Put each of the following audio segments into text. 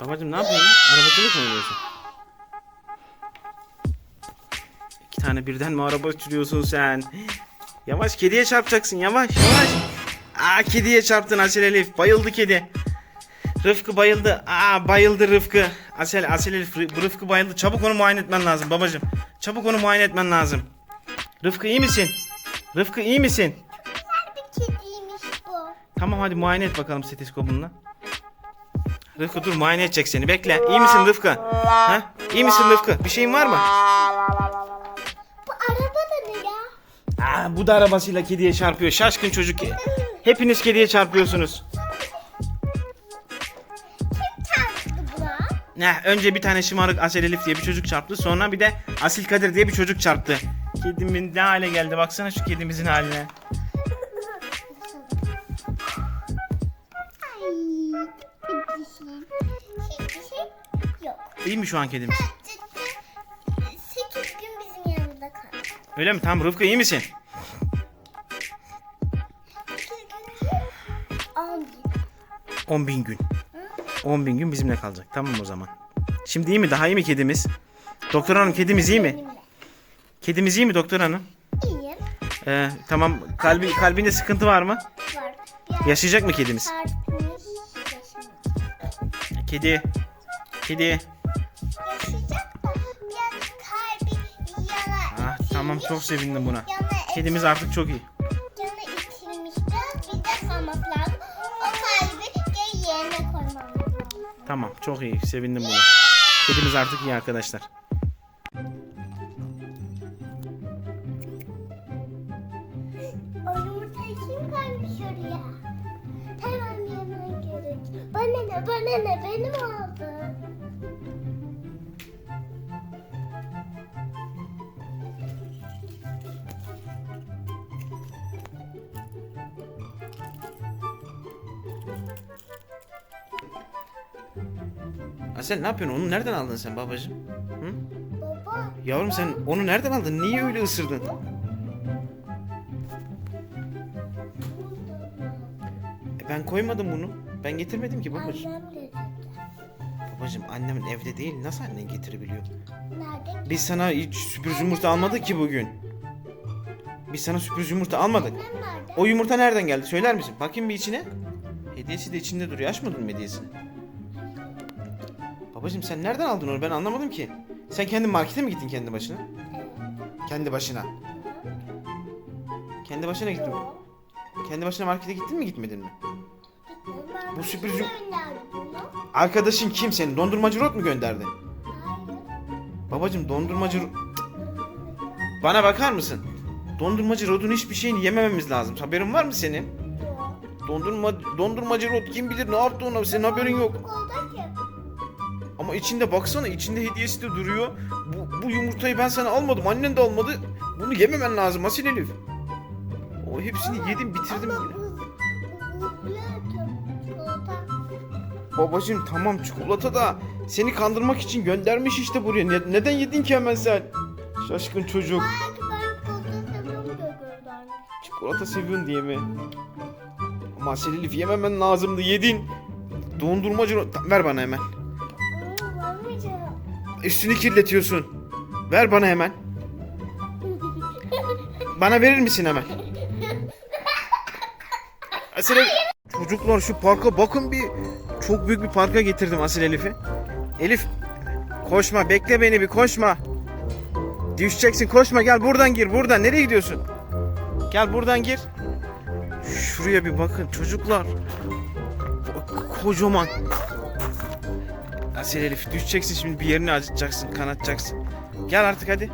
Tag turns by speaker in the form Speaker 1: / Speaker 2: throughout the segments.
Speaker 1: Babacım ne yapıyorsun? Arabacılık mı oynuyorsun? İki tane birden mi araba sürüyorsun sen? Yavaş kediye çarpacaksın yavaş yavaş. Aa kediye çarptın Asel Elif. Bayıldı kedi. Rıfkı bayıldı. Aa bayıldı Rıfkı. Asel, Asel Elif Rıfkı bayıldı. Çabuk onu muayene etmen lazım babacım. Çabuk onu muayene etmen lazım. Rıfkı iyi misin? Rıfkı iyi misin?
Speaker 2: Güzel bir kediymiş bu.
Speaker 1: Tamam hadi muayene et bakalım stetoskobunla. Rıfkı dur muayene edecek seni. Bekle. İyi misin Rıfkı? Ha? İyi misin Rıfkı? Bir şeyin var mı?
Speaker 2: Bu araba da ne ya?
Speaker 1: Aa, ah, bu da arabasıyla kediye çarpıyor. Şaşkın çocuk. Hepiniz kediye çarpıyorsunuz. Ne? Önce bir tane şımarık Asil Elif diye bir çocuk çarptı. Sonra bir de Asil Kadir diye bir çocuk çarptı. Kedimin ne hale geldi baksana şu kedimizin haline. İyi mi şu an kedimiz?
Speaker 2: Sekiz gün bizim yanımızda kaldı.
Speaker 1: Öyle mi? Tamam Rıfkı iyi misin? On bin gün. On bin gün bizimle kalacak. Tamam o zaman. Şimdi iyi mi? Daha iyi mi kedimiz? Doktor hanım kedimiz iyi mi? Kedimiz iyi mi doktor hanım? İyiyim. Ee, tamam. Kalbi, kalbinde sıkıntı var mı? Var. Yaşayacak mı kedimiz? Kedi. Kedi. Tamam çok sevindim buna. Kedimiz artık çok iyi. Tamam çok iyi sevindim buna. Kedimiz artık iyi arkadaşlar. O yumurtayı kim koymuş oraya? Hemen yemek gerek. Bana ne bana ne benim oldu. Sen ne yapıyorsun? Onu nereden aldın sen babacığım? Hı? Baba. Yavrum sen onu nereden aldın? Niye öyle ısırdın? E ben koymadım bunu. Ben getirmedim ki babacığım. Annem Babacığım annemin evde değil. Nasıl annen getirebiliyor? Nerede? Biz sana hiç sürpriz yumurta almadık ki bugün. Biz sana sürpriz yumurta almadık. O yumurta nereden geldi? Söyler misin? Bakayım bir içine. Hediyesi de içinde duruyor. Açmadın mı hediyesini? Babacım sen nereden aldın onu ben anlamadım ki. Sen kendi markete mi gittin kendi başına? Kendi başına. Kendi başına gittin mi? Kendi başına markete gittin mi gitmedin mi? Bu sürpriz yok. Arkadaşın kim senin? Dondurmacı Rod mu gönderdi? Babacım dondurmacı... Bana bakar mısın? Dondurmacı Rod'un hiçbir şeyini yemememiz lazım. Haberin var mı senin? Dondurma, dondurmacı Rod kim bilir ne yaptı ona senin haberin yok. Ama içinde baksana içinde hediyesi de duruyor. Bu, bu yumurtayı ben sana almadım. Annen de almadı. Bunu yememen lazım Asil Elif. O hepsini ama, yedim bitirdim. Ama bu, bu, bu, Babacım tamam çikolata da seni kandırmak için göndermiş işte buraya. Ne, neden yedin ki hemen sen? Şaşkın çocuk. çikolata seviyorum Çikolata seviyorsun diye mi? Ama Asil Elif yememen lazımdı yedin. Dondurmacı ver bana hemen. Üstünü kirletiyorsun. Ver bana hemen. Bana verir misin hemen? Asile... Çocuklar şu parka bakın bir. Çok büyük bir parka getirdim Asil Elif'i. Elif koşma bekle beni bir koşma. Düşeceksin koşma gel buradan gir buradan nereye gidiyorsun? Gel buradan gir. Şuraya bir bakın çocuklar. Kocaman Asil Elif düşeceksin şimdi bir yerini acıtacaksın, kanatacaksın. Gel artık hadi.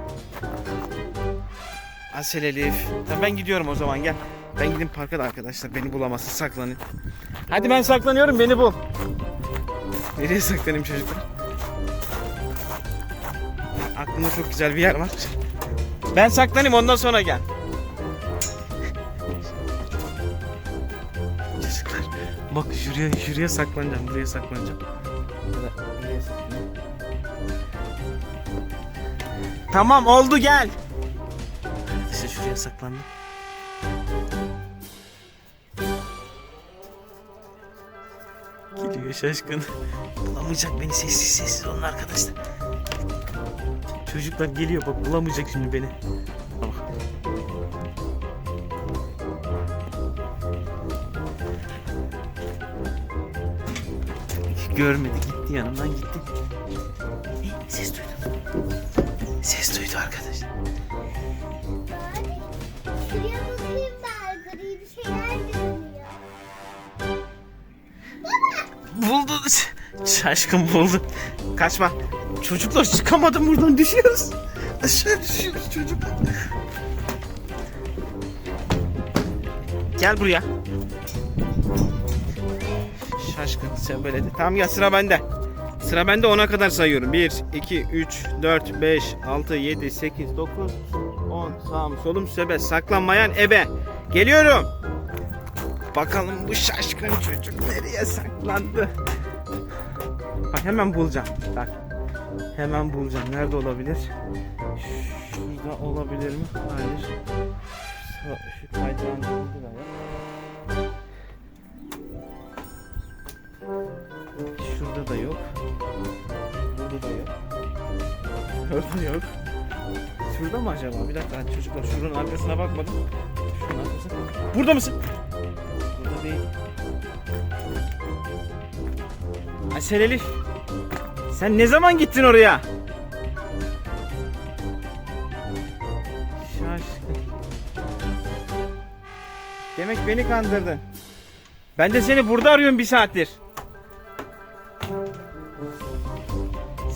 Speaker 1: Asil Elif. Tamam ben gidiyorum o zaman gel. Ben gidin parka da arkadaşlar beni bulamazsın saklanın. Hadi ben saklanıyorum beni bul. Nereye saklanayım çocuklar? Aklımda çok güzel bir yer var. Ben saklanayım ondan sonra gel. Çocuklar bak şuraya, şuraya saklanacağım buraya saklanacağım. Tamam oldu gel. Neredeyse şuraya saklandım. Geliyor şaşkın. Bulamayacak beni sessiz sessiz onun arkadaşlar. Çocuklar geliyor bak bulamayacak şimdi beni. Bak. Görmedik gitti yanımdan gitti. Ses duydum. Ses duydu arkadaş. Şuraya bakayım Şaşkın buldu. Kaçma. Çocuklar çıkamadım buradan düşüyoruz. Aşağı düşüyoruz çocuklar. Gel buraya. Şaşkın sen böyle de. Tamam ya sıra bende. Sıra bende 10'a kadar sayıyorum. 1, 2, 3, 4, 5, 6, 7, 8, 9, 10. Sağım solum sebe. Saklanmayan ebe. Geliyorum. Bakalım bu şaşkın çocuk nereye saklandı? Bak hemen bulacağım. Bak. Hemen bulacağım. Nerede olabilir? Şurada olabilir mi? Hayır. Şu kaydırağın Şurada da yok. Burada yok. Orada yok. Şurada mı acaba? Bir dakika hadi çocuklar şunun arkasına bakmadım. Şunun arkasına. Burada mısın? Burada değil. Ay sen Elif. Sen ne zaman gittin oraya? Şaşkın. Demek beni kandırdın. Ben de seni burada arıyorum bir saattir.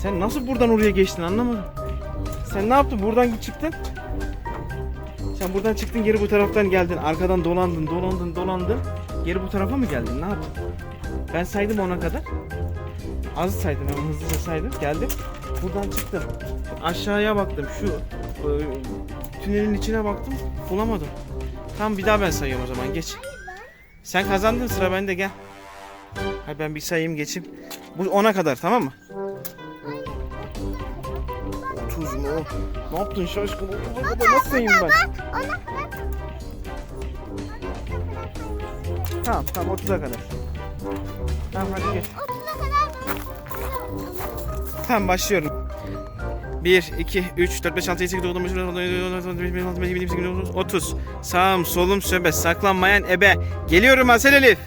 Speaker 1: Sen nasıl buradan oraya geçtin anlamadım. Sen ne yaptın? Buradan çıktın. Sen buradan çıktın geri bu taraftan geldin. Arkadan dolandın, dolandın, dolandın. Geri bu tarafa mı geldin? Ne yaptın? Ben saydım ona kadar. Az saydım ama hızlıca saydım. Geldim. Buradan çıktım. Aşağıya baktım. Şu e, tünelin içine baktım. Bulamadım. Tam bir daha ben sayıyorum o zaman. Geç. Sen kazandın sıra bende gel. Hayır ben bir sayayım geçeyim. Bu ona kadar tamam mı? Ne yaptın şaşkın? O kadar da nasıl yiyeyim ben? Ona Tamam tamam 30'a kadar. Tamam hadi gel. 30'a kadar Tamam başlıyorum. 1, 2, 3, 4, 5, 6, 7, 8, 9, 10, 11, 12, 13, 14, 15, 16, 17, 18, 19, 30. Sağım, solum, söbe, saklanmayan ebe. Geliyorum Asel Elif.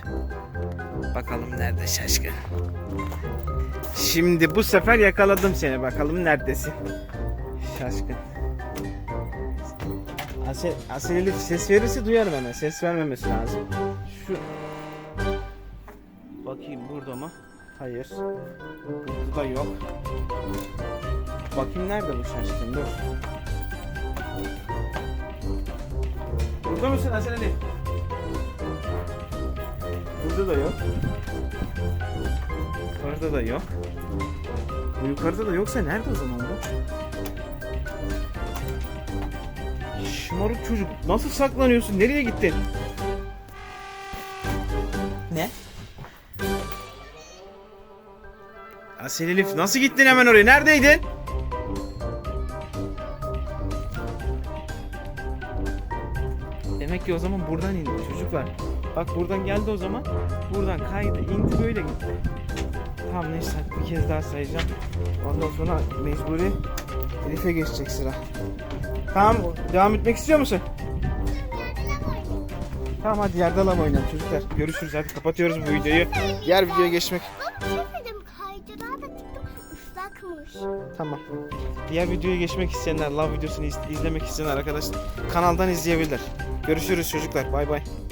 Speaker 1: Bakalım nerede şaşkın. Şimdi bu sefer yakaladım seni. Bakalım neredesin şaşkın. Asil, Asil Elif ses verirse duyarım hemen. Ses vermemesi lazım. Şu. Bakayım burada mı? Hayır. Burada yok. Bakayım nerede bu şaşkın? Dur. Burada mısın Asil Elif? Burada da yok. Yukarıda da yok. Bu yukarıda da yoksa nerede o zaman bu? Şımarık çocuk nasıl saklanıyorsun? Nereye gittin? Ne? Asil Elif nasıl gittin hemen oraya? Neredeydin? Demek ki o zaman buradan indi çocuklar. Bak buradan geldi o zaman. Buradan kaydı indi böyle gitti. Tamam neyse bir kez daha sayacağım. Ondan sonra mecburi Elif'e geçecek sıra. Tamam devam etmek istiyor musun? Tamam hadi yerde alam oynayalım çocuklar. Görüşürüz hadi kapatıyoruz bu videoyu. Diğer videoya geçmek. Şey tamam. Diğer videoyu geçmek isteyenler, love videosunu izlemek isteyenler arkadaşlar kanaldan izleyebilirler. Görüşürüz çocuklar. Bay bay.